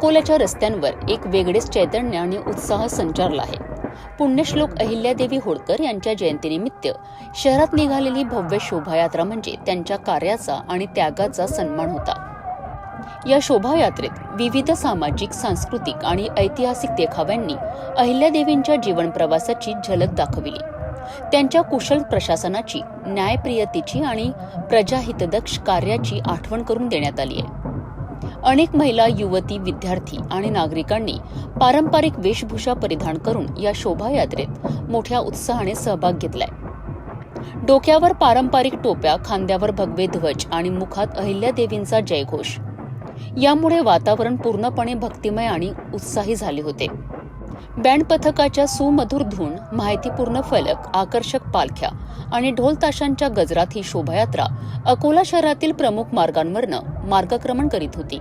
अकोल्याच्या रस्त्यांवर एक वेगळेच चैतन्य आणि उत्साह संचारला आहे. पुण्यश्लोक अहिल्यादेवी होळकर यांच्या जयंतीनिमित्त शहरात निघालेली भव्य शोभायात्रा म्हणजे त्यांच्या कार्याचा आणि त्यागाचा सन्मान होता. या शोभायात्रेत विविध सामाजिक सांस्कृतिक आणि ऐतिहासिक देखाव्यांनी अहिल्यादेवींच्या जीवन प्रवासाची झलक दाखविली. त्यांच्या कुशल प्रशासनाची न्यायप्रियतेची आणि प्रजाहितदक्ष कार्याची आठवण करून देण्यात आली आहे. अनेक महिला युवती विद्यार्थी आणि नागरिकांनी पारंपरिक वेशभूषा परिधान करून या शोभायात्रेत मोठ्या उत्साहाने सहभाग घेतलाय. डोक्यावर पारंपरिक टोप्या खांद्यावर भगवे ध्वज आणि मुखात अहिल्यादेवींचा जयघोष. यामुळे वातावरण पूर्णपणे भक्तिमय आणि उत्साही झाले होते. बँड पथकाच्या सुमधुर धून माहितीपूर्ण फलक आकर्षक पालख्या आणि ढोल ताशांच्या गजरात ही शोभायात्रा अकोला शहरातील प्रमुख मार्गांवरनं मार्गक्रमण करीत होती.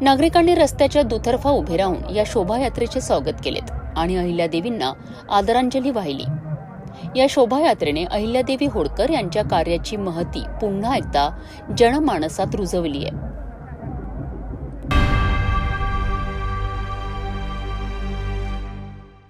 नागरिकांनी रस्त्याच्या दुतर्फा उभे राहून या शोभायात्रेचे स्वागत केलेत आणि अहिल्यादेवींना आदरांजली वाहिली. या शोभायात्रेने अहिल्यादेवी होळकर यांच्या कार्याची महती पुन्हा एकदा जनमानसात रुजवली आहे